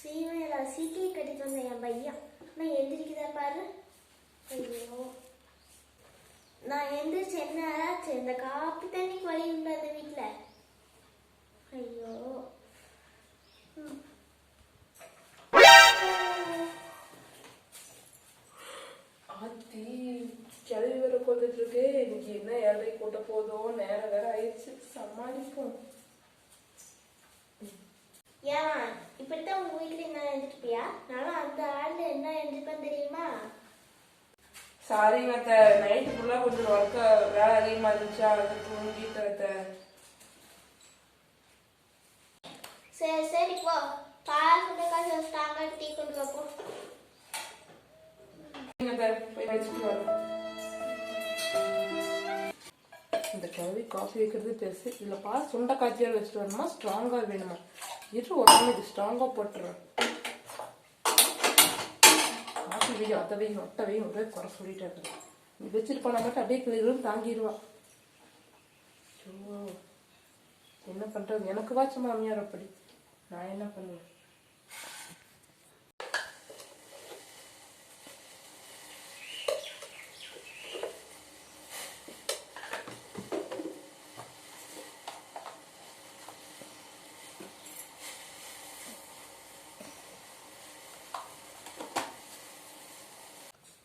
சீமையில சீக்கிய கட்டிட்டு வந்த என் பையன். நான் எந்திரிக்குதா பாரு. ஐயோ. நான் எந்திரிச்சு என்ன ஆச்சு? இந்த காப்பி தண்ணிக்கு வழி உண்டு அந்த வீட்டில் ஐயோ. ஆத்தி கிளவி வேற கொண்டுட்டு இருக்கு. இன்னைக்கு என்ன ஏழரை கூட்ட போதோ? நேரம் வேற ஆயிடுச்சு. சமாளிப்போம். ஏன்? இப்படித்தான் உங்க வீட்டுல நான் எழுந்திருப்பியா நானும் அந்த ஆள்ல என்ன எழுந்திருப்பேன் தெரியுமா? சாரிங்க அத்தை நைட்டு ஃபுல்லாக கொஞ்சம் ஒர்க்க வேலை அதிகமாக இருந்துச்சா? அது தூங்கிட்டு சரி சரி போ. பால் கொண்டு காசு ஸ்ட்ராங்கா டீ கொண்டு வா போ. சரிங்க அத்தை போய் வச்சுட்டு வரேன் இந்த கிளவி காஃபி வைக்கிறது பெருசு. இதில் பால் சுண்டை காய்ச்சியால் வச்சுட்டு வரணுமா? ஸ்ட்ராங்காக வேணுமா? இரு உடனே இது ஸ்ட்ராங்காக போட்டுறேன் காஃபி வெய்யும் அதை வெய்யும் ஒட்டை ஒரே குறை சொல்லிட்டே இருக்கேன் நீ வச்சுட்டு மட்டும் அப்படியே கிளிகளும் தாங்கிடுவான் ஐயோ, என்ன பண்ணுறது எனக்கு வாச்சு மாமியார் அப்படி? நான் என்ன பண்ணுவேன்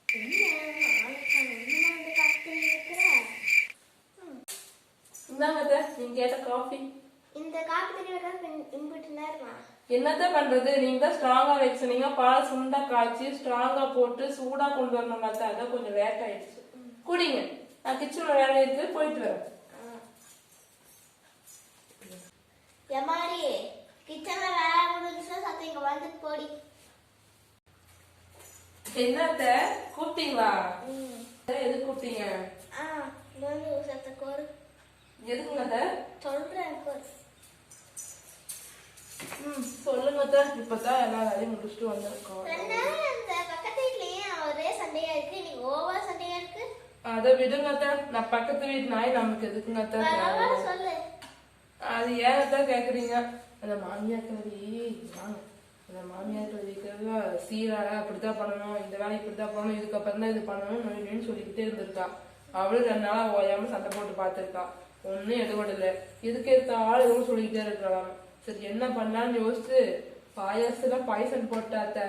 என்ன ஆளுக்கான ஒண்ணுமா வந்து காப்பி வைக்கிற இந்தாங்க நீங்க கேட்ட காஃபி இந்த காப்பி தண்ணி வைக்க இம்பிட்டு நேரமா என்னத்த பண்றது? நீங்க தான் ஸ்ட்ராங்கா வைக்க சொன்னீங்க. பால் சுண்டா காய்ச்சி ஸ்ட்ராங்கா போட்டு சூடா கொண்டு வரணும் அத்தை அதான் கொஞ்சம் ஆயிடுச்சு. குடிங்க. நான் கிச்சன்ல வேலை இருக்கு. போயிட்டு வரேன். எமாரி கிச்சன்ல வேலை முடிஞ்சுன்னா சத்தம் இங்க வந்துட்டு போடி. என்னத்த? கூப்பிட்டீங்களா? எதுக்கு கூப்பிட்டீங்க ஆ வந்து சத்த கோரு எதுக்குங்க? சொல்றேன் ம் சொல்லுங்க. இப்பதான் எல்லா வேலையும் முடிச்சுட்டு வந்திருக்கோம். அதை விடுங்க. நான் பக்கத்து வீட்டு நாய் நமக்கு எதுக்குங்க அது ஏன் கேக்குறீங்க? அந்த மாமியார் வாங்க. அந்த மாமியார் கல்விக்கிறதுல சீராடா அப்படித்தான் பண்ணணும். இந்த வேலை இப்படித்தான் பண்ணணும் இதுக்கப்புறம் தான் இது பண்ணணும் சொல்லிக்கிட்டே இருந்திருக்கா. அவளும் ரெண்டு நாளா ஓயாம சண்டை போட்டு பார்த்திருக்கா. ஒன்னும் எதுவும் இல்லை இதுக்கு எடுத்த ஆள் எதுவும் சொல்லிக்கிட்டே இருக்கலாம் சரி என்ன பண்ணலாம்னு யோசிச்சு பாயாசத்துல பாயசம் போட்டாத்த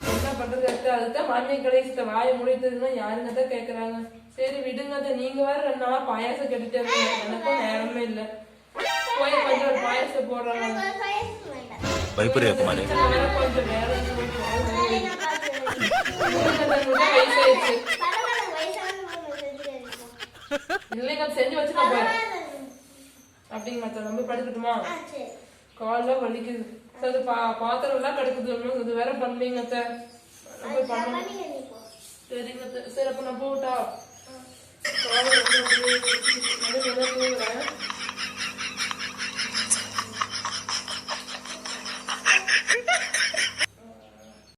என்ன பண்றது அத்தை? அதுதான் மாமியார் கடைசிட்ட வாயை முடித்ததுன்னா யாருங்க தான் கேக்குறாங்க? சரி விடுங்க அத்தை. நீங்க வேற ரெண்டு நாளா பாயாசம் கெட்டுட்டே இருக்கீங்க. எனக்கும் நேரமே இல்ல. போய் கொஞ்சம் ஒரு பாயாசம் போடுறாங்க. குமாரு? வேற கொஞ்சம் வேலை இருக்கு. வேலை நான் பார்த்துக்கிறேன். விடுங்க அத்தை, உங்களுக்கு வயசாயிடுச்சு பரவாயில்ல வயசான பொண்ணு செஞ்சுட்டு இருக்கோம். இல்லைங்க செஞ்சு வச்சு நான் போறேன் பரவாயில்ல. அப்படிங்க படுக்கட்டுமா? ஆ சரி. கால்லாம் வலிக்குது. சரி பா பாத்திரம் எல்லாம் கிடக்குது இது வேற பண்ணீங்க அத்தை நான் போய் பண்ணணும் பண்ணிக்க நீ போ. சரிங்க. சரி அப்ப நான் போகட்டா காலை